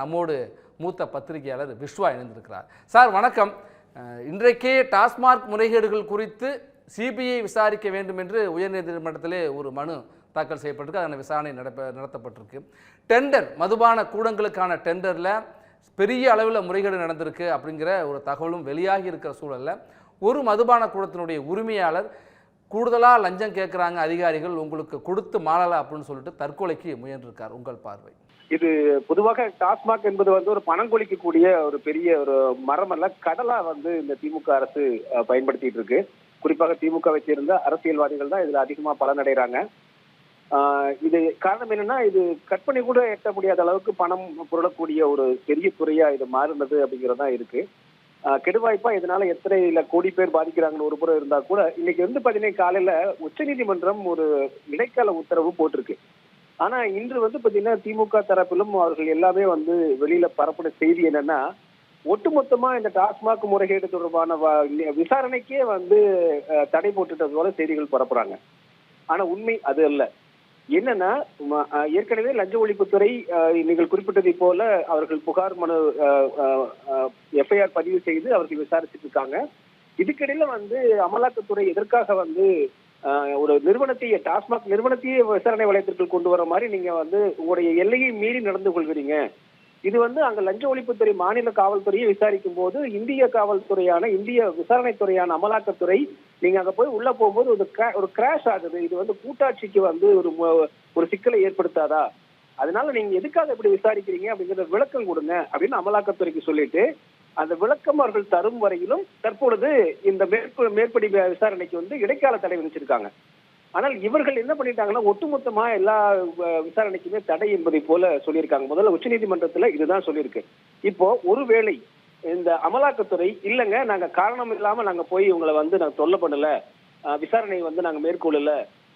நம்மோடு மூத்த பத்திரிகையாளர் விஸ்வா இணைந்திருக்கிறார். சார் வணக்கம். இன்றைக்கே டாஸ்மார்க் முறைகேடுகள் குறித்து சிபிஐ விசாரிக்க வேண்டும் என்று உயர்நீதிமன்றத்திலே ஒரு மனு தாக்கல் செய்யப்பட்டிருக்கு. அதன விசாரணை நடப்ப நடத்தப்பட்டிருக்கு. டெண்டர் மதுபான கூடங்களுக்கான டெண்டரில் பெரிய அளவில் முறைகேடு நடந்திருக்கு அப்படிங்கிற ஒரு தகவலும் வெளியாகி இருக்கிற சூழலில் ஒரு மதுபான கூடத்தினுடைய உரிமையாளர் கூடுதலாக லஞ்சம் கேட்குறாங்க அதிகாரிகள் உங்களுக்கு கொடுத்து மாறலை அப்படின்னு சொல்லிட்டு தற்கொலைக்கு முயன்றிருக்கார் உங்கள் பார்வை. இது பொதுவாக டாஸ்மாக் என்பது வந்து ஒரு பணம் கொளிக்கக்கூடிய ஒரு பெரிய ஒரு மரம் அல்ல கடலா வந்து இந்த திமுக அரசு பயன்படுத்திட்டு இருக்கு. குறிப்பாக திமுகவை சேர்ந்த அரசியல்வாதிகள் தான் இதுல அதிகமா பலனடைறாங்க. இது காரணம் என்னன்னா இது கற்பனை கூட எட்ட முடியாத அளவுக்கு பணம் புரளக்கூடிய ஒரு பெரிய துறையா இது மாறினது அப்படிங்கிறது தான் இருக்கு. கெடுவாய்ப்பா இதனால எத்தனை இல்ல கோடி பேர் பாதிக்கிறாங்கன்னு ஒரு புறம் இருந்தா கூட இன்னைக்கு வந்து பாத்தீங்கன்னா காலையில உச்சநீதிமன்றம் ஒரு இடைக்கால உத்தரவு போட்டிருக்கு. ஆனா இன்று வந்து பாத்தீங்கன்னா திமுக தரப்பிலும் அவர்கள் எல்லாமே வந்து வெளியில பரப்புன செய்தி என்னன்னா ஒட்டுமொத்தமா இந்த டாஸ்மாக் முறைகேடு தொடர்பான விசாரணைக்கே வந்து தடை போட்டுட்டது போல செய்திகள் பரப்புறாங்க. ஆனா உண்மை அது அல்ல. என்னன்னா ஏற்கனவே லஞ்ச ஒழிப்புத்துறை நீங்கள் குறிப்பிட்டதை போல அவர்கள் புகார் மனு எஃப்ஐஆர் பதிவு செய்து அவர்கள் விசாரிச்சுட்டு இருக்காங்க. இதுக்கிடையில வந்து அமலாக்கத்துறை எதற்காக வந்து ஒரு நிறுவனத்தையே டாஸ்மாக் நிறுவனத்தையே விசாரணை வளையத்திற்குள் கொண்டு வர மாதிரி நீங்க வந்து உங்களுடைய எல்லையை மீறி நடந்து கொள்கிறீங்க. இது வந்து அங்க லஞ்ச ஒழிப்புத்துறை மாநில காவல்துறையை விசாரிக்கும் போது இந்திய காவல்துறையான இந்திய விசாரணைத்துறையான அமலாக்கத்துறை நீங்க அங்க போய் உள்ள போகும்போது ஒரு ஒரு கிராஷ் ஆகுது. இது வந்து கூட்டாட்சிக்கு வந்து ஒரு ஒரு சிக்கலை ஏற்படுத்தாதா? அதனால நீங்க எதுக்காக இப்படி விசாரிக்கிறீங்க? அப்படிங்கறத விளக்கம் கொடுங்க அப்படின்னு அமலாக்கத்துறைக்கு சொல்லிட்டு அந்த விளக்கம் அவர்கள் தரும் வரையிலும் தற்பொழுது இந்த மேற்ப மேற்படி விசாரணைக்கு வந்து இடைக்கால தடை விதிச்சிருக்காங்க. ஆனால் இவர்கள் என்ன பண்ணிட்டாங்கன்னா ஒட்டுமொத்தமா எல்லா விசாரணைக்குமே தடை என்பதை போல சொல்லியிருக்காங்க. முதல்ல உச்சநீதிமன்றத்துல இதுதான் சொல்லியிருக்கு. இப்போ ஒருவேளை இந்த அமலாக்கத்துறை இல்லைங்க நாங்க காரணம் இல்லாம நாங்க போய் உங்களை வந்து நாங்க தொல்லை பண்ணல விசாரணை வந்து நாங்க மேற்கொள்ளல.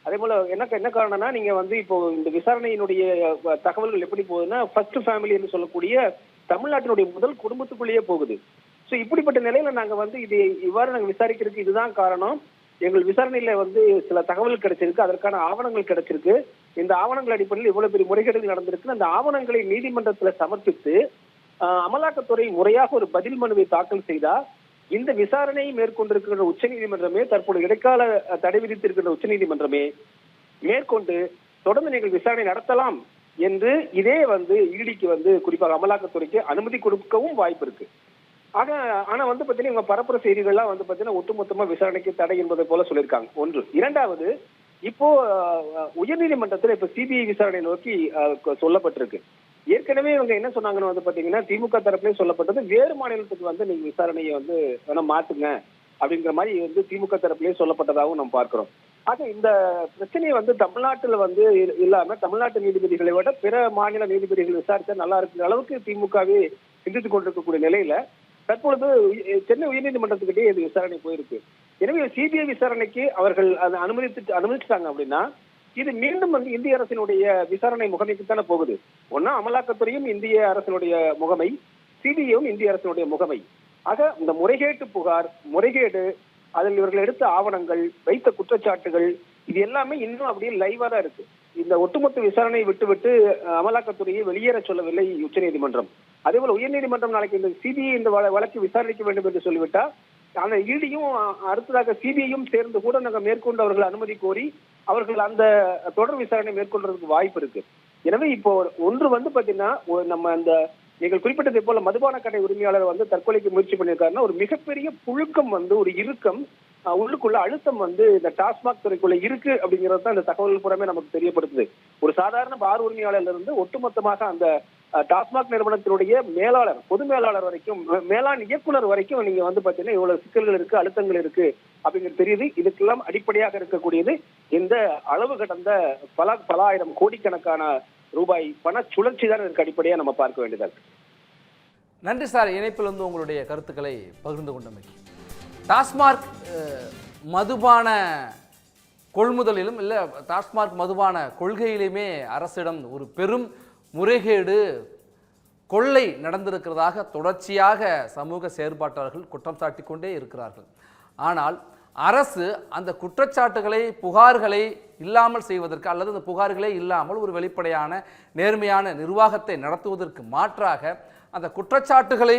அதே போல என்ன என்ன காரணம்னா நீங்க வந்து இப்போ இந்த விசாரணையினுடைய தகவல்கள் எப்படி போகுதுன்னா ஃபர்ஸ்ட் ஃபேமிலி என்று சொல்லக்கூடிய தமிழ்நாட்டினுடைய முதல் குடும்பத்துக்குள்ளேயே போகுது. ஸோ இப்படிப்பட்ட நிலையில நாங்க வந்து இது இவ்வாறு நாங்க விசாரிக்கிறதுக்கு இதுதான் காரணம். எங்கள் விசாரணையில வந்து சில தகவல் கிடைச்சிருக்கு. அதற்கான ஆவணங்கள் கிடைச்சிருக்கு. இந்த ஆவணங்கள் அடிப்படையில் இவ்வளவு பெரிய முறைகேடுகள் நடந்திருக்கு. அந்த ஆவணங்களை நீதிமன்றத்துல சமர்ப்பித்து ஆஹ், அமலாக்கத்துறை முறையாக ஒரு பதில் மனுவை தாக்கல் செய்தா இந்த விசாரணையை மேற்கொண்டிருக்கின்ற உச்சநீதிமன்றமே தற்போது இடைக்கால தடை விதித்திருக்கின்ற உச்சநீதிமன்றமே மேற்கொண்டு தொடர்ந்து நீங்கள் விசாரணை நடத்தலாம். என்று இதே வந்து ஈடிக்கு வந்து குறிப்பாக அமலாக்கத்துறைக்கு அனுமதி கொடுக்கவும் வாய்ப்பு இருக்கு. ஆக ஆனா வந்து பாத்தீங்கன்னா இவங்க பரப்புற செய்திகள்லாம் வந்து பாத்தீங்கன்னா ஒட்டுமொத்தமா விசாரணைக்கு தடை என்பதை போல சொல்லியிருக்காங்க. ஒன்று. இரண்டாவது இப்போ உயர்நீதிமன்றத்தில் உயர்நீதிமன்றத்துல இப்ப சிபிஐ விசாரணை நோக்கி சொல்லப்பட்டிருக்கு. ஏற்கனவே இவங்க என்ன சொன்னாங்கன்னு வந்து பாத்தீங்கன்னா திமுக தரப்புலயே சொல்லப்பட்டது. வேறு மாநிலத்துக்கு வந்து நீங்க விசாரணையை வந்து வேணா மாத்துங்க. அப்படிங்கிற மாதிரி வந்து திமுக தரப்புலயே சொல்லப்பட்டதாகவும் நம்ம பார்க்கிறோம். ஆக இந்த பிரச்சனையை வந்து தமிழ்நாட்டுல வந்து இல்லாம தமிழ்நாட்டு நீதிபதிகளை விட பிற மாநில நீதிபதிகள் விசாரிச்சா நல்லா இருக்கிற அளவுக்கு திமுகவே சிந்தித்து கொண்டிருக்கக்கூடிய நிலையில தற்பொழுது சென்னை உயர்நீதிமன்றத்துக்கிட்டே இது விசாரணை போயிருக்கு. எனவே சிபிஐ விசாரணைக்கு அவர்கள் அதை அனுமதித்து அனுமதிச்சிட்டாங்க அப்படின்னா இது மீண்டும் வந்து இந்திய அரசினுடைய விசாரணை முகமைக்கு தானே போகுது. ஒன்னா அமலாக்கத்துறையும் இந்திய அரசினுடைய முகமை சிபிஐயும் இந்திய அரசினுடைய முகமை. ஆக இந்த முறைகேட்டு புகார் முறைகேடு அதில் இவர்கள் எடுத்த ஆவணங்கள் வைத்த குற்றச்சாட்டுகள் இது எல்லாமே இன்னும் அப்படியே லைவா தான் இருக்கு. இந்த ஒட்டுமொத்த விசாரணையை விட்டுவிட்டு அமலாக்கத்துறையை வெளியேற சொல்லவில்லை உச்சநீதிமன்றம் அதே போல உயர்நீதிமன்றம் நாளைக்கு இந்த சிபிஐ இந்த வழக்கு விசாரிக்க வேண்டும் என்று சொல்லிவிட்டா அந்த ஈடியும் அடுத்ததாக சிபிஐயும் சேர்ந்து கூட நாங்கள் மேற்கொண்டு அவர்கள் அனுமதி கோரி அவர்கள் அந்த தொடர் விசாரணை மேற்கொள்றதுக்கு வாய்ப்பு இருக்கு. எனவே இப்போ ஒன்று வந்து பாத்தீங்கன்னா நம்ம அந்த நீங்கள் குறிப்பிட்டதை போல மதுபான கடை உரிமையாளர் வந்து தற்கொலைக்கு முயற்சி பண்ணியிருக்காருன்னா ஒரு மிகப்பெரிய புழுக்கம் வந்து ஒரு இறுக்கம் உள்ளுக்குள்ள அழுத்தம் வந்து இந்த டாஸ்மாக் துறைக்குள்ள இருக்கு அப்படிங்கிறது தான் இந்த தகவல் புறமே நமக்கு தெரியப்படுத்துது. ஒரு சாதாரண பார் உரிமையாளர்ல இருந்து ஒட்டுமொத்தமாக அந்த டாஸ்மாக் நிறுவனத்தினுடைய மேலாளர் பொது மேலாளர் வரைக்கும் மே- மேலாண் இயக்குனர் வரைக்கும் நீங்க வந்து பாத்தீங்கன்னா இவ்வளவு சிக்கல்கள் இருக்கு அழுத்தங்கள் இருக்கு அப்படிங்கிறது தெரியுது. இதுக்கெல்லாம் அடிப்படையாக இருக்கக்கூடியது இந்த அளவு கடந்த பல பல ஆயிரம் கோடிக்கணக்கான ரூபாய் பண சுழற்சி தான் இதற்கு அடிப்படையாக நம்ம பார்க்க வேண்டியதாக இருக்கு. நன்றி சார். இணைப்பில் வந்து உங்களுடைய கருத்துக்களை பகிர்ந்து கொண்டமைக்கு டாஸ்மார்க் மதுபான கொள்முதலிலும் இல்லை டாஸ்மார்க் மதுபான கொள்கையிலுமே அரசிடம் ஒரு பெரும் முறைகேடு கொள்ளை நடந்திருக்கிறதாக தொடர்ச்சியாக சமூக செயற்பாட்டாளர்கள் குற்றம் சாட்டிக்கொண்டே இருக்கிறார்கள். ஆனால் அரசு அந்த குற்றச்சாட்டுகளை புகார்களை இல்லாமல் செய்வதற்கு அல்லது அந்த புகார்களே இல்லாமல் ஒரு வெளிப்படையான நேர்மையான நிர்வாகத்தை நடத்துவதற்கு மாற்றாக அந்த குற்றச்சாட்டுகளை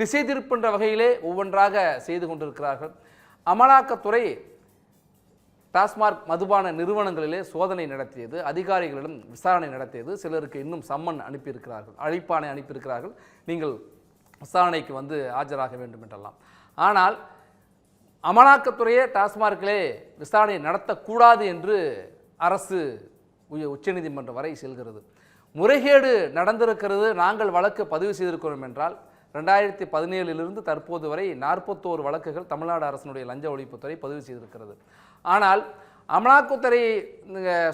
திசை திருப்புன்ற வகையிலே ஒவ்வொன்றாக செய்து கொண்டிருக்கிறார்கள். அமலாக்கத்துறை டாஸ்மார்க் மதுபான நிறுவனங்களிலே சோதனை நடத்தியது அதிகாரிகளிடம் விசாரணை நடத்தியது சிலருக்கு இன்னும் சம்மன் அனுப்பியிருக்கிறார்கள் அழைப்பானை அனுப்பியிருக்கிறார்கள். நீங்கள் விசாரணைக்கு வந்து ஆஜராக வேண்டும் என்றெல்லாம் ஆனால் அமலாக்கத்துறையே டாஸ்மார்க்கிலே விசாரணை நடத்தக்கூடாது என்று அரசு உச்சநீதிமன்றம் வரை செல்கிறது. முறைகேடு நடந்திருக்கிறது. நாங்கள் வழக்கு பதிவு செய்திருக்கிறோம் என்றால் ரெண்டாயிரத்தி பதினேழிலிருந்து தற்போது வரை நாற்பத்தோரு வழக்குகள் தமிழ்நாடு அரசினுடைய லஞ்ச ஒழிப்புத்துறை பதிவு செய்திருக்கிறது. ஆனால் அமலாக்கத்துறை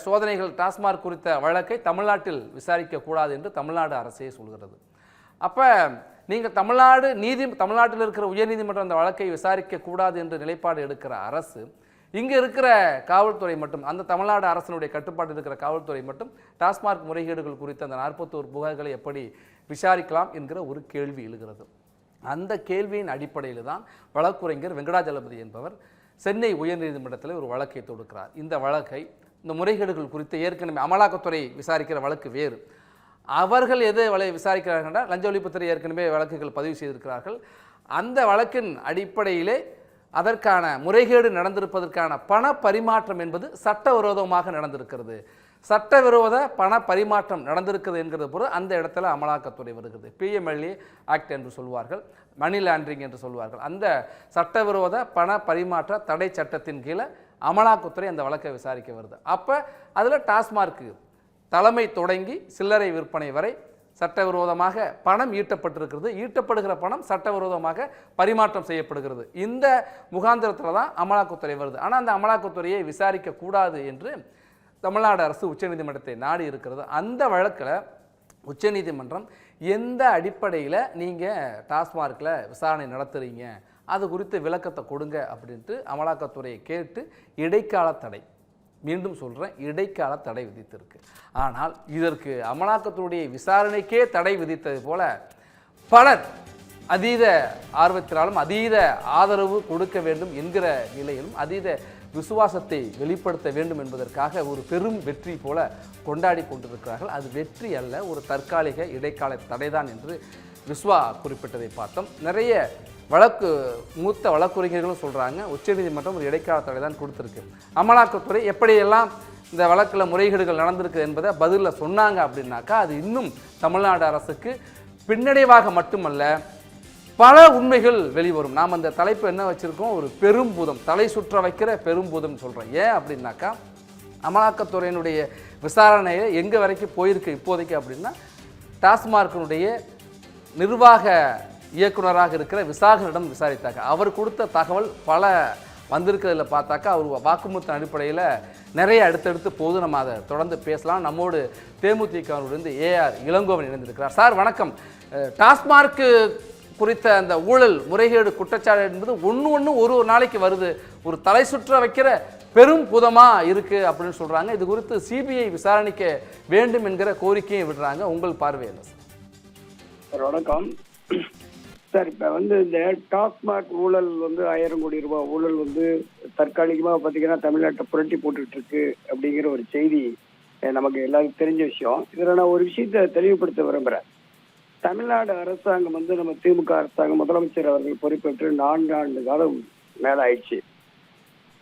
சோதனைகள் டாஸ்மார்க் குறித்த வழக்கை தமிழ்நாட்டில் விசாரிக்கக்கூடாது என்று தமிழ்நாடு அரசே சொல்கிறது. அப்போ நீங்கள் தமிழ்நாடு நீதி தமிழ்நாட்டில் இருக்கிற உயர்நீதிமன்றம் அந்த வழக்கை விசாரிக்க கூடாது நிலைப்பாடு எடுக்கிற அரசு இங்கே இருக்கிற காவல்துறை மட்டும் அந்த தமிழ்நாடு அரசினுடைய கட்டுப்பாட்டில் இருக்கிற காவல்துறை மட்டும் டாஸ்மார்க் முறைகேடுகள் குறித்த அந்த நாற்பத்தோரு புகார்களை எப்படி விசாரிக்கலாம் என்கிற ஒரு கேள்வி எழுகிறது. அந்த கேள்வியின் அடிப்படையில் தான் வழக்குரைஞர் வெங்கடாஜலபதி என்பவர் சென்னை உயர்நீதிமன்றத்தில் ஒரு வழக்கை தொடுக்கிறார். இந்த வழக்கை இந்த முறைகேடுகள் குறித்து ஏற்கனவே அமலாக்கத்துறை விசாரிக்கிற வழக்கு வேறு. அவர்கள் எது வழை விசாரிக்கிறார்கள் என்றால் லஞ்ச ஒழிப்புத்துறை ஏற்கனவே வழக்குகள் பதிவு செய்திருக்கிறார்கள். அந்த வழக்கின் அடிப்படையிலே அதற்கான முறைகேடு நடந்திருப்பதற்கான பண பரிமாற்றம் என்பது சட்டவிரோதமாக நடந்திருக்கிறது. சட்டவிரோத பண பரிமாற்றம் நடந்திருக்கிறது என்கிறது பொருள் அந்த இடத்துல அமலாக்கத்துறை வருகிறது. பிஎம்எல்ஏ ஆக்ட் என்று சொல்வார்கள் மணி லாண்ட்ரிங் என்று சொல்வார்கள். அந்த சட்டவிரோத பண பரிமாற்ற தடை சட்டத்தின் கீழே அமலாக்கத்துறை அந்த வழக்கை விசாரிக்க வருது. அப்போ அதில் டாஸ்மார்க்கு தலைமை தொடங்கி சில்லறை விற்பனை வரை சட்டவிரோதமாக பணம் ஈட்டப்பட்டிருக்கிறது. ஈட்டப்படுகிற பணம் சட்டவிரோதமாக பரிமாற்றம் செய்யப்படுகிறது. இந்த முகாந்திரத்தில் தான் அமலாக்கத்துறை வருது. ஆனால் அந்த அமலாக்கத்துறையை விசாரிக்க கூடாது என்று தமிழ்நாடு அரசு உச்சநீதிமன்றத்தை நாடி இருக்கிறது. அந்த வழக்கில் உச்சநீதிமன்றம் எந்த அடிப்படையில் நீங்கள் டாஸ்மார்க்கில் விசாரணை நடத்துகிறீங்க அது குறித்து விளக்கத்தை கொடுங்க அப்படின்ட்டு அமலாக்கத்துறையை கேட்டு இடைக்கால தடை. மீண்டும் சொல்கிறேன் இடைக்கால தடை விதித்திருக்கு. ஆனால் இதற்கு அமலாக்கத்துடைய விசாரணைக்கே தடை விதித்தது போல பலர் அதீத ஆர்வத்தினாலும் அதீத ஆதரவு கொடுக்க வேண்டும் என்கிற நிலையிலும் அதீத விசுவாசத்தை வெளிப்படுத்த வேண்டும் என்பதற்காக ஒரு பெரும் வெற்றி போல கொண்டாடி கொண்டிருக்கிறார்கள். அது வெற்றி அல்ல ஒரு தற்காலிக இடைக்கால தடைதான் என்று விஸ்வா குறிப்பிட்டதை பார்த்தோம். நிறைய வழக்கு மூத்த வழக்குரைஞர்களும் சொல்கிறாங்க உச்சநீதிமன்றம் ஒரு இடைக்கால தடை தான் கொடுத்துருக்கு. அமலாக்கத்துறை எப்படியெல்லாம் இந்த வழக்கில் முறைகேடுகள் நடந்திருக்கு என்பதை பதிலில் சொன்னாங்க அப்படின்னாக்கா அது இன்னும் தமிழ்நாடு அரசுக்கு பின்னடைவாக மட்டுமல்ல பல உண்மைகள் வெளிவரும். நாம் அந்த தலைப்பு என்ன வச்சுருக்கோம்? ஒரு பெரும்பூதம் தலை சுற்ற வைக்கிற பெரும்பூதம் சொல்கிறோம் ஏன் அப்படின்னாக்கா அமலாக்கத்துறையினுடைய விசாரணையை எங்கே வரைக்கும் போயிருக்கு இப்போதைக்கு அப்படின்னா டாஸ்மார்க்கினுடைய நிர்வாக இயக்குனராக இருக்கிற விசாகனிடம் விசாரித்தாங்க. அவர் கொடுத்த தகவல் பல வந்திருக்கிறதுல பார்த்தாக்கா அவர் வாக்குமூத்தின் அடிப்படையில் நிறைய அடுத்தடுத்து போது நம்ம அதை தொடர்ந்து பேசலாம். நம்மோடு தேமுதிகவிலிருந்து ஏஆர் இளங்கோவன் இணைந்திருக்கிறார். சார் வணக்கம். டாஸ்மார்க்கு குறித்த அந்த ஊழல் முறைகேடு குற்றச்சாட்டு என்பது ஒன்று ஒன்று ஒரு ஒரு நாளைக்கு வருது. ஒரு தலை சுற்ற வைக்கிற பெரும் புதமாக இருக்குது அப்படின்னு சொல்கிறாங்க இது குறித்து சிபிஐ விசாரணைக்க வேண்டும் என்கிற கோரிக்கையை விடுறாங்க. உங்கள் பார்வையில் சார்? வணக்கம். சார் இப்போ வந்து இந்த டாஸ்மாக் ஊழல் வந்து ஆயிரம் கோடி ரூபாய் ஊழல் வந்து தற்காலிகமாக பார்த்தீங்கன்னா தமிழ்நாட்டை புரட்டி போட்டுட்டு இருக்கு அப்படிங்கிற ஒரு செய்தி நமக்கு எல்லாருக்கும் தெரிஞ்ச விஷயம். இதில் நான் ஒரு விஷயத்தை தெளிவுபடுத்த விரும்புகிறேன் தமிழ்நாடு அரசாங்கம் வந்து நம்ம திமுக அரசாங்கம் முதலமைச்சர் அவர்கள் பொறுப்பேற்று நான்கு ஆண்டு காலம் மேலே ஆயிடுச்சு.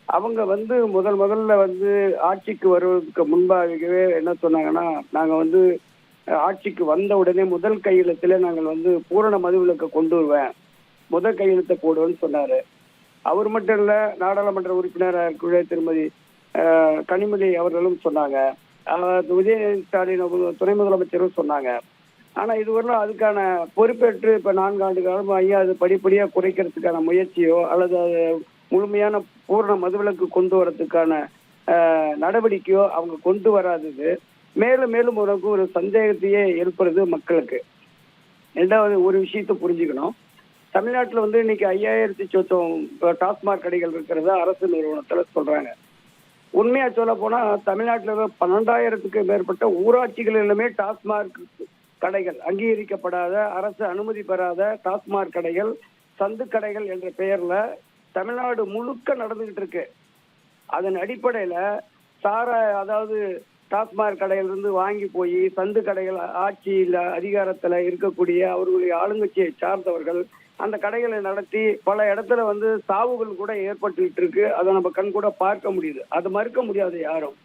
அவங்க வந்து முதல் முதல்ல வந்து ஆட்சிக்கு வருவதற்கு முன்பாகவே என்ன சொன்னாங்கன்னா நாங்கள் வந்து ஆட்சிக்கு வந்த உடனே முதல் கையெழுத்துல நாங்கள் வந்து பூரண மதுவிலக்கு கொண்டு வருவேன். முதல் கையெழுத்தை போடுவேன்னு சொன்னாரு. அவர் மட்டும் இல்ல நாடாளுமன்ற உறுப்பினராக இருக்கக்கூடிய திருமதி கனிமொழி அவர்களும் சொன்னாங்க. உதயநிதி ஸ்டாலின் துணை முதலமைச்சரும் சொன்னாங்க. ஆனா இதுவரையிலும் அதுக்கான பொறுப்பேற்று இப்ப நான்காண்டு காலம் ஐயா அது படிப்படியா குறைக்கிறதுக்கான முயற்சியோ அல்லது அது முழுமையான பூர்ண மதுவிலக்கு கொண்டு வரதுக்கான நடவடிக்கையோ அவங்க கொண்டு வராதது. மேலும் மேலும் ஒரு ஒரு சந்தேகத்தையே ஏற்படுது மக்களுக்கு. ரெண்டாவது ஒரு விஷயத்தை புரிஞ்சுக்கணும். தமிழ்நாட்டில் வந்து இன்னைக்கு ஐயாயிரத்தி சொச்சம் டாஸ்மாக் கடைகள் இருக்கிறத அரசு நிறுவனத்தில் சொல்றாங்க. உண்மையா சொல்ல போனா தமிழ்நாட்டில் இருக்கிற பன்னெண்டாயிரத்துக்கு மேற்பட்ட ஊராட்சிகளிலுமே டாஸ்மாக் கடைகள் அங்கீகரிக்கப்படாத அரசு அனுமதி பெறாத டாஸ்மாக் கடைகள் சந்து கடைகள் என்ற பெயர்ல தமிழ்நாடு முழுக்க நடந்துகிட்டு இருக்கு. அதன் அடிப்படையில சார அதாவது டாஸ்மாக் கடையிலிருந்து வாங்கி போய் சந்து கடைகள் ஆட்சியில் அதிகாரத்தில் இருக்கக்கூடிய அவர்களுடைய ஆளுங்கட்சியை சார்ந்தவர்கள் அந்த கடைகளை நடத்தி பல இடத்துல வந்து சாவுகள் கூட ஏற்பட்டுக்கிட்டு இருக்கு அதை நம்ம கண் கூட பார்க்க முடியுது. அது மறுக்க முடியாது யாரும்.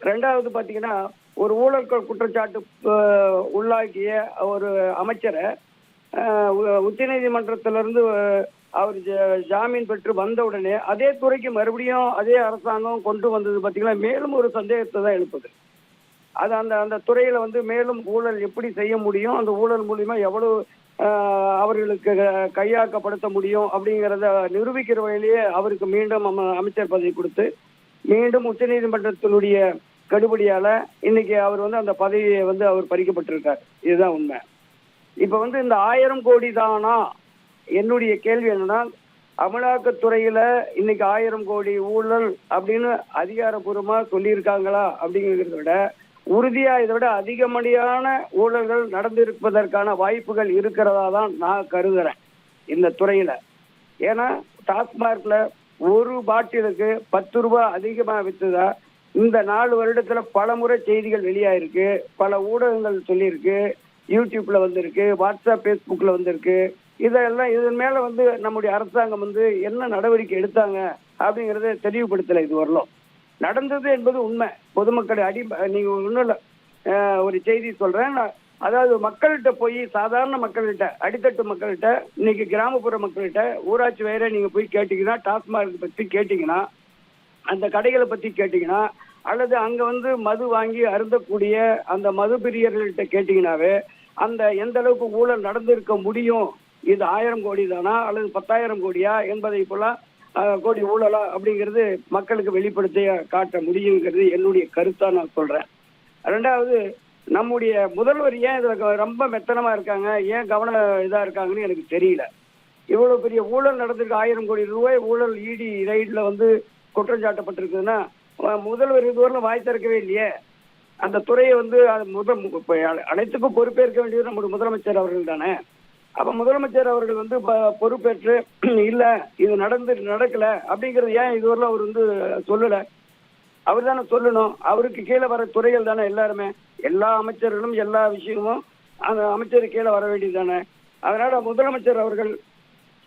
ரெண்டாவது பார்த்தீங்கன்னா ஒரு ஊழல் குற்றச்சாட்டு உள்ளாக்கிய ஒரு அமைச்சரை உச்சநீதிமன்றத்திலிருந்து அவர் ஜ- ஜாமீன் பெற்று வந்த உடனே அதே துறைக்கு மறுபடியும் அதே அரசாங்கம் கொண்டு வந்தது பாத்தீங்கன்னா மேலும் ஒரு சந்தேகத்தை தான் எழுப்புது. அது அந்த அந்த துறையில வந்து மேலும் ஊழல் எப்படி செய்ய முடியும்? அந்த ஊழல் மூலியமா எவ்வளவு அவர்களுக்கு க- கையாக்கப்படுத்த முடியும்? அப்படிங்கிறத நிரூபிக்கிற வகையிலேயே அவருக்கு மீண்டும் அம- அமைச்சர் பதவி கொடுத்து மீண்டும் உச்சநீதிமன்றத்தினுடைய கடுபடியால இன்னைக்கு அவர் வந்து அந்த பதவியை வந்து அவர் பறிக்கப்பட்டிருக்கார். இதுதான் உண்மை. இப்ப வந்து இந்த ஆயிரம் கோடி தானா? என்னுடைய கேள்வி என்னன்னா அமலாக்கத்துறையில இன்னைக்கு ஆயிரம் கோடி ஊழல் அப்படின்னு அதிகாரப்பூர்வமா சொல்லியிருக்காங்களா அப்படிங்கிறத விட உறுதியா இதை விட அதிகமடியான ஊழல்கள் நடந்திருப்பதற்கான வாய்ப்புகள் இருக்கிறதா தான் நான் கருதுறேன் இந்த துறையில. ஏன்னா டாஸ்மார்க்ல ஒரு பாட்டிலுக்கு பத்து ரூபாய் அதிகமா வித்துதா இந்த நாலு வருடத்துல பல முறை செய்திகள் வெளியாயிருக்கு பல ஊடகங்கள் சொல்லியிருக்கு யூடியூப்ல வந்திருக்கு வாட்ஸ்அப் ஃபேஸ்புக்ல வந்திருக்கு இதெல்லாம் இதன் மேல வந்து நம்முடைய அரசாங்கம் வந்து என்ன நடவடிக்கை எடுத்தாங்க அப்படிங்கறத தெளிவுபடுத்தல இது வரலாம். நடந்தது என்பது உண்மை. பொதுமக்கள் அடி நீங்க ஒன்றும் இல்லை ஒரு செய்தி சொல்றேன். அதாவது மக்கள்கிட்ட போய் சாதாரண மக்கள்கிட்ட அடித்தட்டு மக்கள்கிட்ட இன்னைக்கு கிராமப்புற மக்கள்கிட்ட ஊராட்சி வேற நீங்க போய் கேட்டீங்கன்னா டாஸ்மாக் பத்தி கேட்டீங்கன்னா அந்த கடைகளை பத்தி கேட்டீங்கன்னா அல்லது அங்க வந்து மது வாங்கி அருந்தக்கூடிய அந்த மது பிரியர்கள்ட்ட கேட்டீங்கன்னாவே அந்த எந்த அளவுக்கு ஊழல் நடந்திருக்க முடியும் இது ஆயிரம் கோடி தானா அல்லது பத்தாயிரம் கோடியா என்பதை போல கோடி ஊழலா அப்படிங்கிறது மக்களுக்கு வெளிப்படுத்தி காட்ட முடியுங்கிறது என்னுடைய கருத்தா நான் சொல்றேன். ரெண்டாவது நம்முடைய முதல்வர் ஏன் இதுல ரொம்ப மெத்தனமா இருக்காங்க ஏன் கவன இதா இருக்காங்கன்னு எனக்கு தெரியல. இவ்வளவு பெரிய ஊழல் நடந்திருக்கு ஆயிரம் கோடி ரூபாய் ஊழல் இடி ரைடில் வந்து குற்றம் சாட்டப்பட்டிருக்குதுன்னா முதல்வர் இதுவரை வாய் திறக்கவே இல்லையே. அந்த துறையை வந்து அது முதல் அனைத்துக்கும் பொறுப்பேற்க வேண்டியது நம்முடைய முதலமைச்சர் அவர்கள் தானே. அப்ப முதலமைச்சர் அவர்கள் வந்து ப- பொறுப்பேற்று இல்ல இது நடந்து நடக்கல அப்படிங்கறது ஏன் இதுவரை அவர் வந்து சொல்லல? அவர் தானே சொல்லணும். அவருக்கு கீழே வர துறைகள் தானே எல்லாருமே. எல்லா அமைச்சர்களும் எல்லா விஷயமும் அந்த அமைச்சருக்கு கீழே வர வேண்டியது தானே. அதனால முதலமைச்சர் அவர்கள்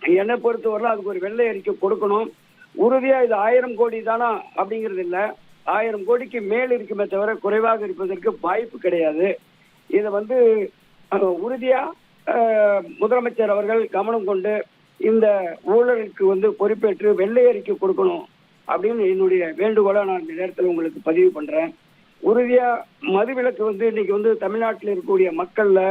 என்னை பொறுத்தவரை அதுக்கு ஒரு வெள்ளை அறிக்கை கொடுக்கணும். உறுதியா இது ஆயிரம் கோடி தானா? அப்படிங்கிறது இல்ல. ஆயிரம் கோடிக்கு மேல் இருக்குமே தவிர குறைவாக இருப்பதற்கு வாய்ப்பு கிடையாது. இதை வந்து உறுதியா முதலமைச்சர் அவர்கள் கவனம் கொண்டு இந்த ஊழலுக்கு வந்து பொறுப்பேற்று வெள்ளை அறிக்கை கொடுக்கணும் அப்படின்னு என்னுடைய வேண்டுகோளை நான் இந்த நேரத்தில் உங்களுக்கு பதிவு பண்றேன். உறுதியா மதுவிலக்கு வந்து இன்னைக்கு வந்து தமிழ்நாட்டில் இருக்கக்கூடிய மக்கள்ல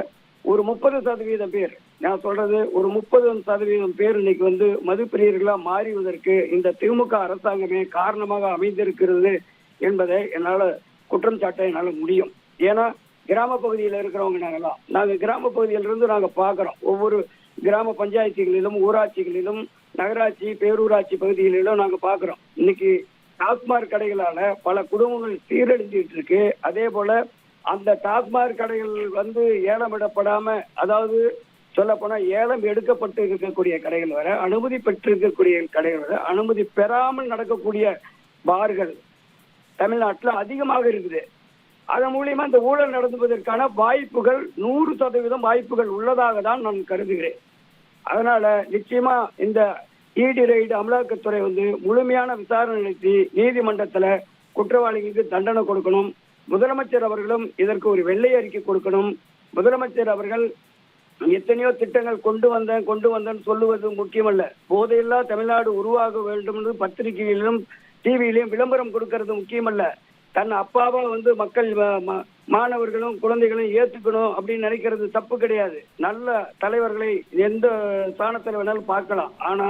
ஒரு முப்பது சதவீதம் பேர் நான் சொல்றது ஒரு முப்பது சதவீதம் பேர் இன்னைக்கு வந்து மது பிரியர்களா மாறிவதற்கு இந்த திமுக அரசாங்கமே காரணமாக அமைந்திருக்கிறது என்பதை என்னால குற்றம் சாட்ட என்னால முடியும். ஏன்னா கிராம பகுதியில் இருக்கிறவங்க நாங்கெல்லாம். நாங்கள் கிராம பகுதியிலிருந்து நாங்கள் பார்க்குறோம் ஒவ்வொரு கிராம பஞ்சாயத்துகளிலும் ஊராட்சிகளிலும் நகராட்சி பேரூராட்சி பகுதிகளிலும் நாங்கள் பார்க்குறோம் இன்னைக்கு டாஸ்மாக் கடைகளால் பல குடும்பங்கள் சீரழிஞ்சிட்டு இருக்கு அதே போல அந்த டாஸ்மாக் கடைகள் வந்து ஏலம் ஏலமிடப்படாம அதாவது சொல்ல போனா ஏலம் எடுக்கப்பட்டு இருக்கக்கூடிய கடைகள் வர அனுமதி பெற்றிருக்கக்கூடிய கடைகள் வர அனுமதி பெறாமல் நடக்கக்கூடிய பார்கள் தமிழ்நாட்டில் அதிகமாக இருக்குது. அதன் மூலியமா இந்த ஊழல் நடந்துவதற்கான வாய்ப்புகள் நூறு சதவீதம் வாய்ப்புகள் உள்ளதாக தான் நான் கருதுகிறேன். அதனால நிச்சயமா இந்த இடி ரைடு அமலாக்கத்துறை வந்து முழுமையான விசாரணை நடத்தி நீதிமன்றத்துல குற்றவாளிகளுக்கு தண்டனை கொடுக்கணும். முதலமைச்சர் அவர்களும் இதற்கு ஒரு வெள்ளை அறிக்கை கொடுக்கணும். முதலமைச்சர் அவர்கள் எத்தனையோ திட்டங்கள் கொண்டு வந்தேன் கொண்டு வந்தேன்னு சொல்லுவது முக்கியமல்ல. போதையில்லா தமிழ்நாடு உருவாக வேண்டும் என்று பத்திரிகையிலும் டிவியிலும் விளம்பரம் கொடுக்கறது முக்கியமல்ல. தன் அப்பாவா வந்து மக்கள் மாணவர்களும் குழந்தைகளும் ஏத்துக்கணும் அப்படின்னு நினைக்கிறது தப்பு கிடையாது. நல்ல தலைவர்களை எந்த ஸ்தானத்துல வேணாலும் பார்க்கலாம். ஆனா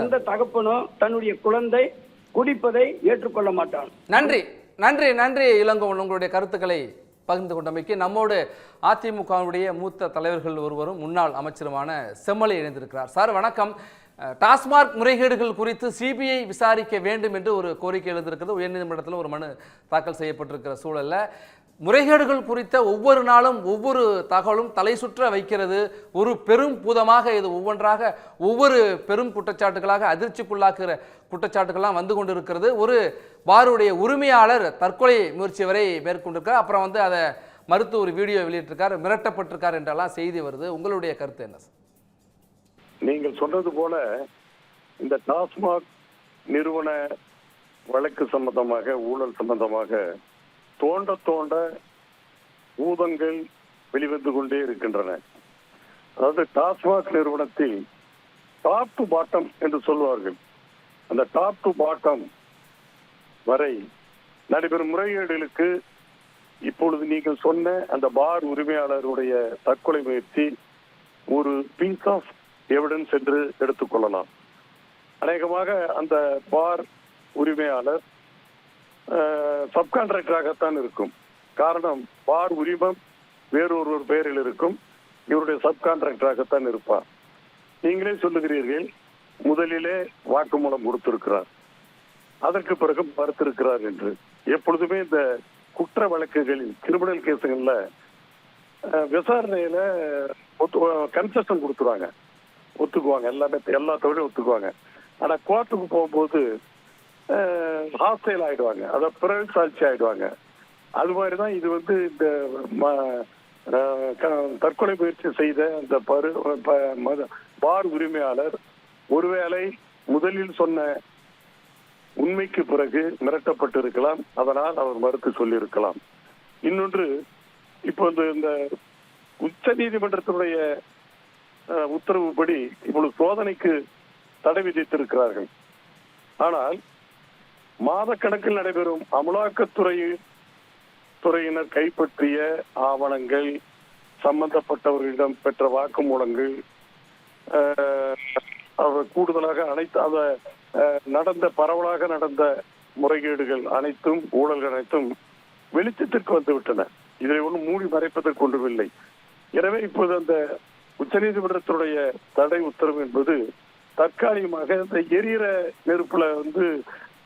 எந்த தகப்பனும் தன்னுடைய குழந்தை குடிப்பதை ஏற்றுக்கொள்ள மாட்டான். நன்றி. நன்றி நன்றி இளங்கோவன். உங்களுடைய கருத்துக்களை பகிர்ந்து கொண்டமைக்கு நம்மோடு அதிமுகவுடைய மூத்த தலைவர்கள் ஒருவரும் முன்னாள் அமைச்சருமான செம்மலை இணைந்திருக்கிறார். சார் வணக்கம். டாஸ்மார்க் டாஸ்மாக் முறைகேடுகள் குறித்து சிபிஐ விசாரிக்க வேண்டும் என்று ஒரு கோரிக்கை எழுந்திருக்கிறது. உயர்நீதிமன்றத்தில் ஒரு மனு தாக்கல் செய்யப்பட்டிருக்கிற சூழலில் முறைகேடுகள் குறித்த ஒவ்வொரு நாளும் ஒவ்வொரு தகவலும் தலை சுற்ற வைக்கிறது. ஒரு பெரும் பூதமாக இது ஒவ்வொன்றாக ஒவ்வொரு பெரும் குற்றச்சாட்டுகளாக அதிர்ச்சிக்குள்ளாக்குகிற குற்றச்சாட்டுகள்லாம் வந்து கொண்டிருக்கிறது. ஒரு பாருடைய உரிமையாளர் தற்கொலை முயற்சி வரை மேற்கொண்டிருக்கார் அப்புறம் வந்து அதை மறுத்து ஒரு வீடியோ வெளியிட்டிருக்கார் மிரட்டப்பட்டிருக்கார் என்றெல்லாம் செய்தி வருது. உங்களுடைய கருத்து என்ன சார்? நீங்கள் சொன்னது போல இந்த டாஸ்மாக் நிறுவன வழக்கு சம்பந்தமாக ஊழல் சம்பந்தமாக தோண்ட தோண்ட ஊதங்கள் வெளிவந்து கொண்டே இருக்கின்றன. அதாவது டாஸ்மாக் நிறுவனத்தில் டாப் டு பாட்டம் என்று சொல்வார்கள். அந்த டாப் டு பாட்டம் வரை நடைபெறும் முறைகேடுகளுக்கு இப்பொழுது நீங்கள் சொன்ன அந்த பார் உரிமையாளருடைய தற்கொலை முயற்சி ஒரு பீஸ் ஆஃப் எவிடன்ஸ் என்று எடுத்துக்கொள்ளலாம் அநேகமாக அந்த பார் உரிமையாளர் சப்கான்ட்ராக்டராகத்தான் இருக்கும். காரணம் பார் உரிமம் வேறொருவர் பெயரில் இருக்கும். இவருடைய சப்கான்ட்ராக்டராகத்தான் இருப்பார். நீங்களே சொல்லுகிறீர்கள் முதலிலே வாக்குமூலம் கொடுத்திருக்கிறார். அதற்கு பிறகு மறுத்திருக்கிறார் என்று. எப்பொழுதுமே இந்த குற்ற வழக்குகளில் கிரிமினல் கேசுகளில் விசாரணையில கன்செஷன் கொடுத்துருவாங்க. ஒத்துக்குவாங்க. எல்லாமே எல்லா தொழிலும் ஒத்துக்குவாங்க. ஆனா கோர்ட்டுக்கு போகும்போது ஹாஸ்டைல் ஆயிடுவாங்க. அதை பிறகு சாட்சி ஆயிடுவாங்க. அது மாதிரிதான் இது வந்து இந்த க- தற்கொலை முயற்சி செய்த அந்த பரு ப- மத- பார் உரிமையாளர் ஒருவேளை முதலில் சொன்ன உண்மைக்கு பிறகு மிரட்டப்பட்டு இருக்கலாம் அதனால் அவர் மறுத்து சொல்லியிருக்கலாம். இன்னொன்று இப்போ இந்த இந்த உச்ச நீதிமன்றத்தினுடைய உத்தரவுப்படி இப்பொழுது சோதனைக்கு தடை விதித்திருக்கிறார்கள். ஆனால் மாதக்கணக்கில் நடைபெறும் அமலாக்கத்துறை துறையினர் கைப்பற்றிய ஆவணங்கள் சம்பந்தப்பட்டவர்களிடம் பெற்ற வாக்குமூலங்கள் அவர் கூடுதலாக அனைத்து அத நடந்த பரவலாக நடந்த முறைகேடுகள் அனைத்தும் ஊழல்கள் அனைத்தும் வெளிச்சத்திற்கு வந்துவிட்டன. இதை ஒன்றும் மூடி மறைப்பதற்கு ஒன்றுமில்லை. எனவே இப்போது அந்த உச்சநீதிமன்றத்தினுடைய தடை உத்தரவு என்பது தற்காலிகமாக இந்த எரியிற நெருப்புல வந்து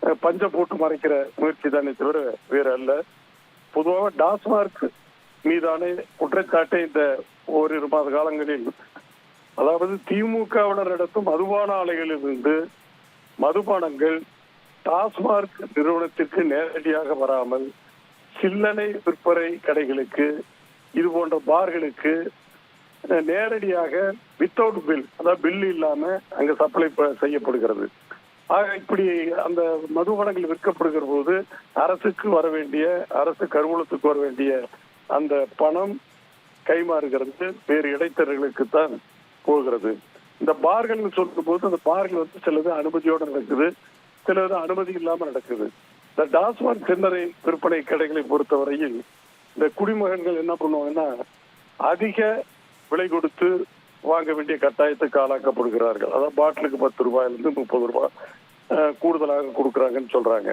பஞ்ச பஞ்சம் போட்டு மறைக்கிற முயற்சி தானே தவிர வேற அல்ல. பொதுவாக டாஸ்மார்க் மீதான குற்றச்சாட்டை இந்த ஓரிரு மாத காலங்களில் அதாவது திமுகவினர் நடத்தும் மதுபான ஆலைகளிலிருந்து மதுபானங்கள் டாஸ்மார்க் நிறுவனத்திற்கு நேரடியாக வராமல் சில்லனை விற்பனை கடைகளுக்கு இது போன்ற பார்களுக்கு நேரடியாக வித்தவுட் பில் அதாவது பில் இல்லாம அங்க சப்ளை செய்யப்படுகிறது. ஆக இப்படி அந்த மதுபானங்கள் விற்கப்படுகிற போது அரசுக்கு வர வேண்டிய அரசு கருவூலத்துக்கு வர வேண்டிய அந்த பணம் கைமாறுகிறது. வேறு இடைத்தரர்களுக்கு தான் போகிறது. இந்த பார்கள் சொல்லும் போது அந்த பார்கள் வந்து சிலது அனுமதியோடு நடக்குது சிலது அனுமதி இல்லாம நடக்குது. இந்த டாஸ்மான் சில்லறை விற்பனை கடைகளை பொறுத்தவரையில் இந்த குடிமகன்கள் என்ன பண்ணுவாங்கன்னா அதிக விலை கொடுத்து வாங்க வேண்டிய கட்டாயத்துக்கு ஆளாக்கப்படுகிறார்கள் அதாவது பாட்டிலுக்கு பத்து ரூபாயிலிருந்து முப்பது ரூபாய் கூடுதலாக கொடுக்குறாங்கன்னு சொல்றாங்க.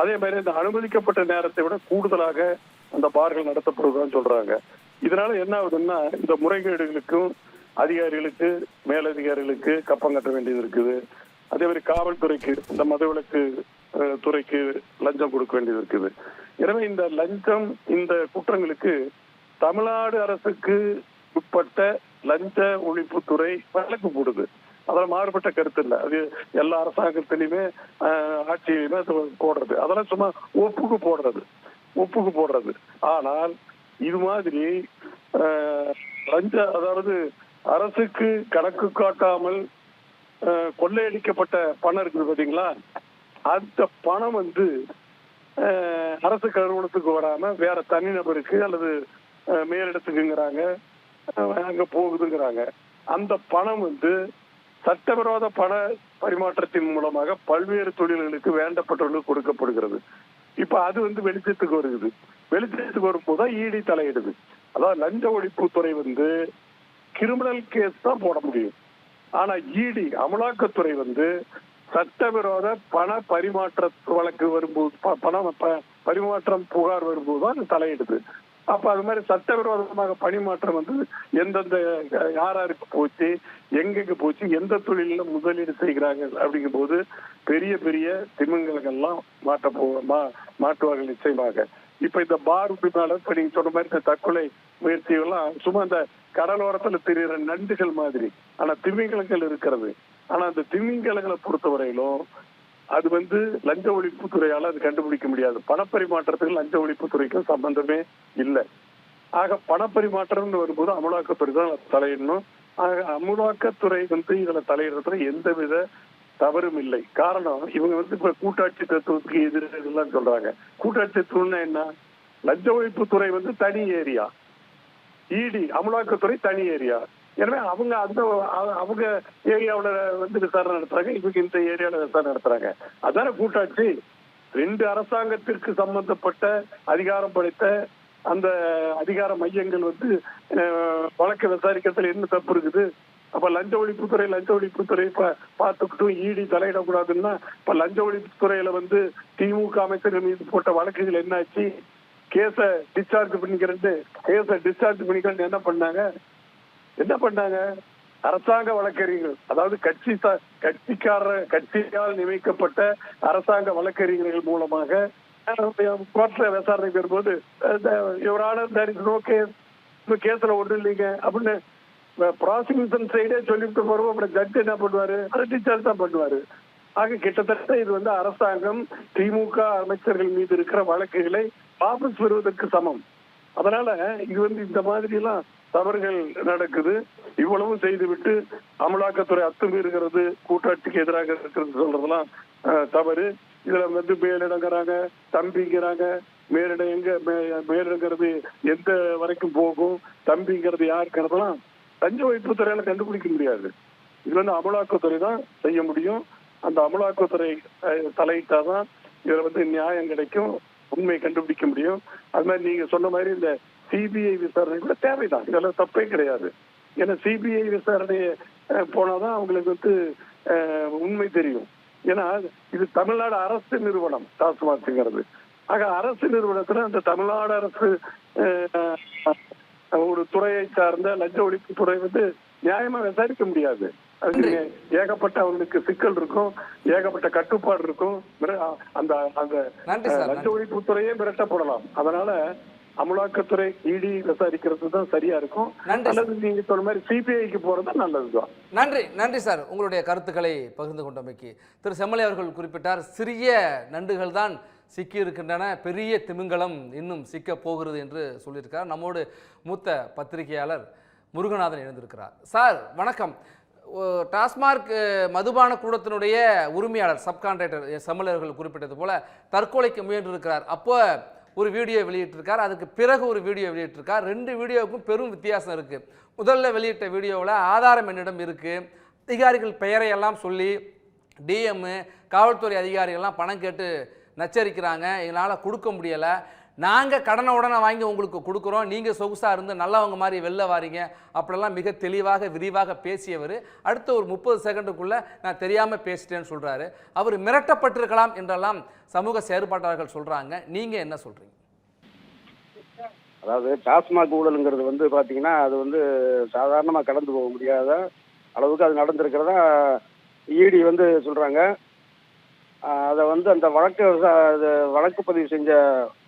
அதே மாதிரி இந்த அனுமதிக்கப்பட்ட நேரத்தை விட கூடுதலாக அந்த பார்கள் நடத்தப்படுவதான்னு சொல்றாங்க. இதனால என்ன ஆகுதுன்னா இந்த முறைகேடுகளுக்கும் அதிகாரிகளுக்கு மேலதிகாரிகளுக்கு கப்பம் கட்ட வேண்டியது இருக்குது. அதே மாதிரி காவல்துறைக்கு இந்த மதுவிலக்கு துறைக்கு லஞ்சம் கொடுக்க வேண்டியது இருக்குது. எனவே இந்த லஞ்சம் இந்த குற்றங்களுக்கு தமிழ்நாடு அரசுக்கு உட்பட்ட லஞ்ச ஒழிப்புத்துறை வழக்கு போடுது. அதெல்லாம் மாறுபட்ட கருத்து இல்லை. அது எல்லா அரசாங்கத்திலையுமே ஆஹ், ஆட்சியிலுமே போடுறது. அதெல்லாம் சும்மா ஒப்புக்கு போடுறது. ஒப்புக்கு போடுறது. ஆனால் இது மாதிரி ஆஹ், லஞ்ச அதாவது அரசுக்கு கணக்கு காட்டாமல் ஆஹ், கொள்ளையடிக்கப்பட்ட பணம் இருக்குது பார்த்தீங்களா அந்த பணம் வந்து ஆஹ், அரசு கருவூலத்துக்கு வராம வேற தனிநபருக்கு அல்லது மேலிடத்துக்குங்கிறாங்க. அங்க போகுதுங்கிறாங்க. அந்த பணம் வந்து சட்டவிரோத பண பரிமாற்றத்தின் மூலமாக பல்வேறு தொழில்களுக்கு வேண்டப்பட்டவர்களுக்கு கொடுக்கப்படுகிறது. இப்ப அது வந்து வெளிச்சத்துக்கு வருகிறது வெளிச்சத்துக்கு வரும்போது இடி தலையிடுது. அதாவது லஞ்ச ஒழிப்புத்துறை வந்து கிரிமினல் கேஸ் தான் போட முடியும். ஆனா இடி அமலாக்கத்துறை வந்து சட்டவிரோத பண பரிமாற்ற வழக்கு வரும்போது ப- பண பரிமாற்றம் புகார் வரும்போது தான் தலையிடுது. அப்ப அது மாதிரி சட்டவிரோதமாக பணிமாற்றம் வந்து எந்தெந்த யாராருக்கு யார் யாருக்கு போச்சு எங்கெங்க போச்சு எந்த தொழில முதலீடு செய்கிறாங்க அப்படிங்கும் போது பெரிய பெரிய திமிங்கலங்கள்லாம் மாட்ட போ மா- மாட்டுவார்கள் நிச்சயமாக. இப்ப இந்த பார் உரிமையாளர் இப்ப நீங்க சொன்ன மாதிரி இந்த தற்கொலை முயற்சிகள்லாம் சும்மா இந்த கடலோரத்துல தெரியுற நண்டுகள் மாதிரி. ஆனா திமிங்கலங்கள் இருக்கிறது. ஆனா அந்த திமிங்கலங்களை பொறுத்தவரையிலும் அது வந்து லஞ்ச ஒழிப்புத்துறையால அது கண்டுபிடிக்க முடியாது. பணப்பரிமாற்றத்துக்கு லஞ்ச ஒழிப்புத்துறைக்கும் சம்பந்தமே இல்லை. ஆக பணப்பரிமாற்றம்னு வரும்போது அமலாக்கத்துறை தான் தலையிடணும். ஆக அமலாக்கத்துறை வந்து இதுல தலையிடுறதுல எந்தவித தவறும் இல்லை. காரணம் இவங்க வந்து இப்ப கூட்டாட்சி தத்துவத்துக்கு எதிரெல்லாம் இதெல்லாம் சொல்றாங்க. கூட்டாட்சி தத்துவம்னா என்ன? லஞ்ச ஒழிப்புத்துறை வந்து தனி ஏரியா. இடி அமலாக்கத்துறை தனி ஏரியா. எனவே அவங்க அந்த அவங்க ஏரியாவுல வந்து விசாரணை நடத்துறாங்க இவங்க இந்த ஏரியாவில் விசாரணை நடத்துறாங்க. அதான கூட்டாட்சி. ரெண்டு அரசாங்கத்திற்கு சம்பந்தப்பட்ட அதிகாரம் படைத்த அந்த அதிகார மையங்கள் வந்து வழக்கை வழக்கு விசாரிக்கிறதுல என்ன தப்பு இருக்குது? அப்ப லஞ்ச ஒழிப்புத்துறை லஞ்ச ஒழிப்புத்துறை இப்ப பார்த்துக்கிட்டும் ஈடி தலையிடக்கூடாதுன்னா இப்ப லஞ்ச ஒழிப்புத்துறையில வந்து திமுக அமைச்சர்கள் மீது போட்ட வழக்குகள் என்னாச்சு? கேச டிஸ்சார்ஜ் பண்ணிக்கிறது கேச டிஸ்சார்ஜ் பண்ணிக்கிறது என்ன பண்ணாங்க? என்ன பண்ணாங்க அரசாங்க வழக்கறிஞர்கள் அதாவது கட்சி கட்சிக்காரர் கட்சிக்கார கட்சியால் நியமிக்கப்பட்ட அரசாங்க வழக்கறிஞர்கள் மூலமாக கோர்ட்ல விசாரணை பெறும்போது இவரான கேஸ்ல ஒண்ணும் இல்லைங்க. அப்படின்னு ப்ராசிக்யூஷன் சைடே சொல்லிட்டு போறோம் அப்புறம் ஜட்ஜ் என்ன பண்ணுவாரு? அதை டிஸ்சார்ஜ் தான் பண்ணுவாரு. ஆக கிட்டத்தட்ட இது வந்து அரசாங்கம் திமுக அமைச்சர்கள் மீது இருக்கிற வழக்குகளை வாபஸ் பெறுவதற்கு சமம். அதனால இது வந்து இந்த மாதிரி எல்லாம் தவறுகள் நடக்குது. இவ்வளவும் செய்துவிட்டு அமலாக்கத்துறை அத்துமீறுகிறது கூட்டாட்சிக்கு எதிராக இருக்கிறது சொல்றதெல்லாம் தவறு. இதுல வந்து மேலிடங்கிறாங்க தம்பிங்கிறாங்க. மேலிடம் எங்க மே- மேலிடங்கிறது எந்த வரைக்கும் போகும் தம்பிங்கிறது யாருங்கிறதெல்லாம் லஞ்ச ஒழிப்பு துறையால கண்டுபிடிக்க முடியாது. இது வந்து அமலாக்கத்துறை தான் செய்ய முடியும். அந்த அமலாக்கத்துறை தலையிட்டாதான் இதுல வந்து நியாயம் கிடைக்கும். உண்மையை கண்டுபிடிக்க முடியும். அது மாதிரி நீங்க சொன்ன மாதிரி இந்த சிபிஐ விசாரணை கூட தேவைதான். இதெல்லாம் தப்பே கிடையாது. ஏன்னா சிபிஐ விசாரணை போனாதான் அவங்களுக்கு வந்து உண்மை தெரியும். ஏன்னா இது தமிழ்நாடு அரசு நிறுவனம் டாஸ்மாக்ங்கிறது. ஆக அரசு நிறுவனத்துல அந்த தமிழ்நாடு அரசு ஒரு துறையை சார்ந்த லஞ்ச ஒழிப்பு துறை வந்து நியாயமா விசாரிக்க முடியாது. ஏகப்பட்ட அவங்களுக்கு சிக்கல் இருக்கும் ஏகப்பட்ட கட்டுப்பாடு இருக்கும். அந்த அந்த லஞ்ச. ஒழிப்புத்துறையே மிரட்டப்படலாம் அதனால அமலாக்கத்துறை இடி விசாரிக்கிறது தான் சரியா இருக்கும். அல்லது நீங்க சொன்ன மாதிரி சிபிஐக்கு போறது நல்லதுதான் நன்றி நன்றி சார். உங்களுடைய கருத்துக்களை பகிர்ந்து கொண்டமைக்கு. திரு. செம்மலை அவர்கள் குறிப்பிட்டார் சிறிய நண்டுகள் தான் சிக்கி இருக்கின்றன பெரிய திமிங்கலம் இன்னும் சிக்க போகிறது என்று சொல்லியிருக்கார் நம்மோடு மூத்த பத்திரிகையாளர் முருகநாதன் இணைந்திருக்கிறார். சார் வணக்கம். டாஸ்மார்க் மதுபான கூடத்தினுடைய உரிமையாளர் சப்கான்ட்ராக்டர் சமலர்கள் குறிப்பிட்டது போல தற்கொலைக்கு முயன்றிருக்கிறார். அப்போ ஒரு வீடியோ வெளியிட்டிருக்கார். அதுக்கு பிறகு ஒரு வீடியோ வெளியிட்டிருக்கார். ரெண்டு வீடியோவுக்கும் பெரும் வித்தியாசம் இருக்குது முதல்ல வெளியிட்ட வீடியோவில் ஆதாரம் என்னிடம் இருக்குது அதிகாரிகள் பெயரையெல்லாம் சொல்லி டிஎம்மு காவல்துறை அதிகாரிகள்லாம் பணம் கேட்டு நச்சரிக்கிறாங்க. எங்களால் கொடுக்க முடியலை. நாங்கள் கடனை உடனே வாங்கி உங்களுக்கு கொடுக்குறோம். நீங்கள் சொகுசாக இருந்து நல்லவங்க மாதிரி வெளில வாரீங்க. அப்படிலாம் மிக தெளிவாக விரிவாக பேசியவர். அடுத்த ஒரு முப்பது செகண்டுக்குள்ளே நான் தெரியாமல் பேசிட்டேன்னு சொல்கிறாரு அவர் மிரட்டப்பட்டிருக்கலாம் என்றெல்லாம் சமூக செயற்பாட்டாளர்கள் சொல்கிறாங்க நீங்கள் என்ன சொல்கிறீங்க அதாவது டாஸ்மாக் ஊழலுங்கிறது வந்து பார்த்தீங்கன்னா அது வந்து சாதாரணமாக கடந்து போக முடியாத அளவுக்கு அது நடந்திருக்கிறதா இடி வந்து சொல்கிறாங்க அதை வந்து அந்த வழக்கு அது வழக்கு பதிவு செஞ்ச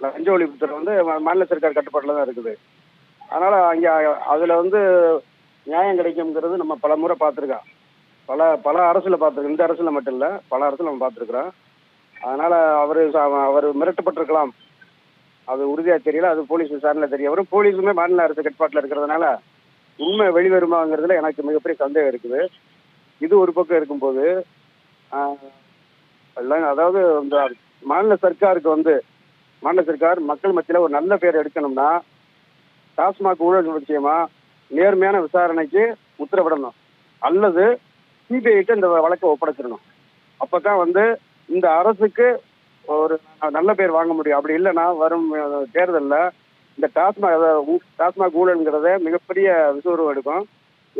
லஞ்ச ஒழிப்புத்துறை வந்து மாநில சர்க்கார் கட்டுப்பாட்டில் தான் இருக்குது. அதனால் அங்கே அதில் வந்து நியாயம் கிடைக்குங்கிறது நம்ம பல முறை பார்த்துருக்கோம் பல பல அரசில் பார்த்துருக்கோம் இந்த அரசில் மட்டும் இல்லை பல அரசில் நம்ம பார்த்துருக்குறோம் அதனால் அவர் அவர் மிரட்டப்பட்டிருக்கலாம். அது உறுதியாக தெரியல அது போலீஸ் விசாரணையில் தெரிய வரும் போலீஸுமே மாநில அரசு கட்டுப்பாட்டில் இருக்கிறதுனால உண்மை வெளிவருமாங்கிறதுல எனக்கு மிகப்பெரிய சந்தேகம் இருக்குது. இது ஒரு பக்கம் இருக்கும்போது எல்லாம் அதாவது இந்த மாநில சர்க்காருக்கு வந்து மாநில சர்க்கார் மக்கள் மத்தியில் ஒரு நல்ல பேர் எடுக்கணும்னா டாஸ்மாக் ஊழல் விஷயமா நேர்மையான விசாரணைக்கு உத்தரவிடணும். அல்லது சிபிஐக்கு இந்த வழக்கை ஒப்படைச்சிடணும். அப்பதான் வந்து இந்த அரசுக்கு ஒரு நல்ல பேர் வாங்க முடியும். அப்படி இல்லைன்னா வரும் தேர்தலில் இந்த டாஸ்மாக் டாஸ்மாக் ஊழல்ங்கிறத மிகப்பெரிய விசுவரம் எடுக்கும்.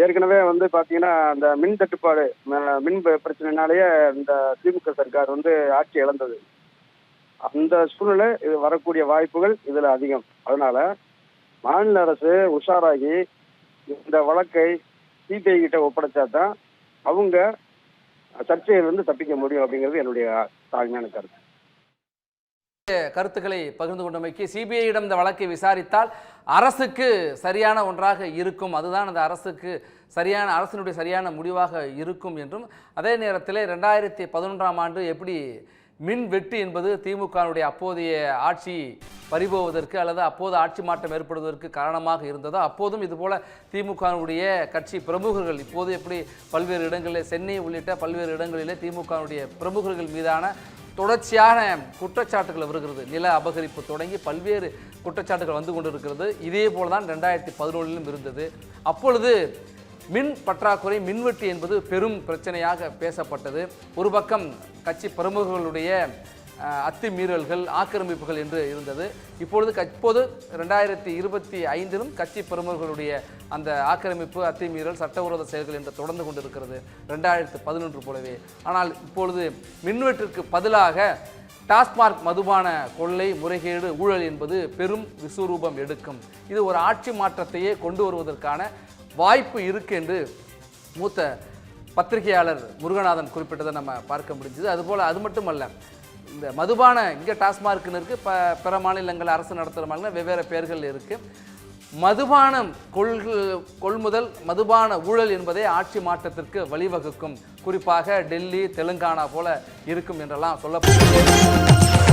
ஏற்கனவே வந்து பாத்தீங்கன்னா அந்த மின் தட்டுப்பாடு மின் பிரச்சனைனாலேயே இந்த திமுக சர்க்கார் வந்து ஆட்சி இழந்தது. அந்த சூழ்நிலை இது வரக்கூடிய வாய்ப்புகள் இதுல அதிகம். அதனால மாநில அரசு உஷாராகி இந்த வழக்கை சிபிஐ கிட்ட ஒப்படைச்சா தான் அவங்க சர்ச்சையிலிருந்து தப்பிக்க முடியும் அப்படிங்கிறது என்னுடைய தாழ்மையான கருத்து. கருத்துக்களை பகிர்ந்து கொண்டமைக்கு சிபிஐயிடம் இந்த வழக்கை விசாரித்தால் அரசுக்கு சரியான ஒன்றாக இருக்கும். அதுதான் அந்த அரசுக்கு சரியான அரசினுடைய சரியான முடிவாக இருக்கும் என்றும் அதே நேரத்தில் ரெண்டாயிரத்தி பதினொன்றாம் ஆண்டு எப்படி மின் வெட்டு என்பது திமுகவுடைய அப்போதைய ஆட்சி பறிபோவதற்கு அல்லது அப்போது ஆட்சி மாற்றம் ஏற்படுவதற்கு காரணமாக இருந்ததோ அப்போதும் இதுபோல திமுகவுடைய கட்சி பிரமுகர்கள் இப்போது எப்படி பல்வேறு இடங்களில் சென்னை உள்ளிட்ட பல்வேறு இடங்களிலே திமுகவுடைய பிரமுகர்கள் மீதான தொடர்ச்சியான குற்றச்சாட்டுகள் வருகிறது. நில அபகரிப்பு தொடங்கி பல்வேறு குற்றச்சாட்டுகள் வந்து கொண்டிருக்கிறது. இதே போல தான் ரெண்டாயிரத்தி பதினொன்றிலும் இருந்தது. அப்பொழுது மின் பற்றாக்குறை மின்வெட்டு என்பது பெரும் பிரச்சனையாக பேசப்பட்டது. ஒரு பக்கம் கட்சி பிரமுகர்களுடைய அத்துமீறல்கள் ஆக்கிரமிப்புகள் என்று இருந்தது. இப்பொழுது இப்போது ரெண்டாயிரத்தி இருபத்தி ஐந்திலும் கட்சி பிரமுகர்களுடைய அந்த ஆக்கிரமிப்பு அத்துமீறல் சட்டவிரோத செயல்கள் என்று தொடர்ந்து கொண்டிருக்கிறது. ரெண்டாயிரத்து பதினொன்று போலவே. ஆனால் இப்பொழுது மின்வெட்டிற்கு பதிலாக டாஸ்மார்க் மதுபான கொள்ளை முறைகேடு ஊழல் என்பது பெரும் விஸ்வரூபம் எடுக்கும். இது ஒரு ஆட்சி மாற்றத்தையே கொண்டு வருவதற்கான வாய்ப்பு இருக்கு என்று மூத்த பத்திரிகையாளர் முருகநாதன் குறிப்பிட்டதை நம்ம பார்க்க முடிஞ்சது. அதுபோல் அது மட்டுமல்ல இந்த மதுபான இங்கே டாஸ்மார்க்னு இருக்குது ப பிற மாநிலங்கள் அரசு நடத்துகிற மாநிலம் வெவ்வேறு பேர்கள் இருக்குது மதுபானம் கொள்கு கொள்முதல் மதுபான ஊழல் என்பதே ஆட்சி மாற்றத்திற்கு வழிவகுக்கும். குறிப்பாக டெல்லி தெலுங்கானா போல இருக்கும் என்றெல்லாம் சொல்லப்படுகிறது